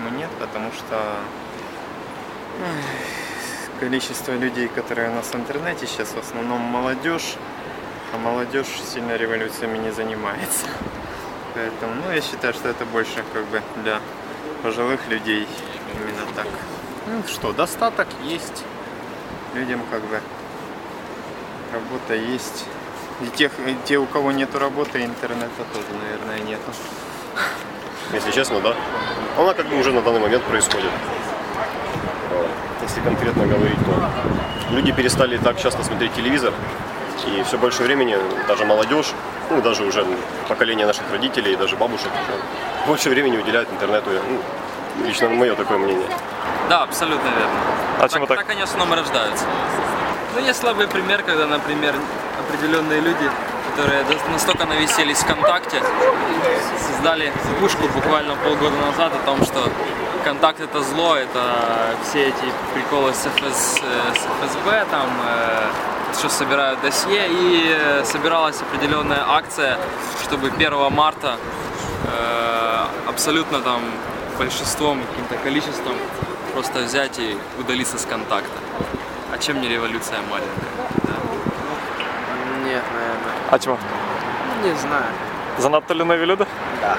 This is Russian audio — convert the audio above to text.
почему нет, потому что количество людей, которые у нас в интернете сейчас в основном молодежь, а молодежь сильно революциями не занимается. Поэтому, ну, я считаю, что это больше как бы для пожилых людей именно так. Ну что, достаток есть. Людям как бы работа есть. И тех, и те, у кого нету работы, интернета тоже, наверное, нету. Если честно, да. Она как бы уже на данный момент происходит. Если конкретно говорить, то люди перестали так часто смотреть телевизор, и все больше времени даже молодежь, ну даже уже поколение наших родителей, даже бабушек, уже больше времени уделяют интернету. Ну, лично мое такое мнение. Да, абсолютно верно. А так? Так они в основном и рождаются. Ну, есть слабый пример, когда, например, определенные люди, которые настолько навеселись ВКонтакте, создали пушку буквально полгода назад о том, что контакт это зло, это все эти приколы с, ФС, э, с ФСБ, там, э, что собирают досье, и э, собиралась определенная акция, чтобы 1 марта э, абсолютно там большинством, каким-то количеством просто взять и удалиться с контакта. А чем не революция маленькая? да? Нет, наверное. А чому? Не знаю. Занадто ліниві люди? Да.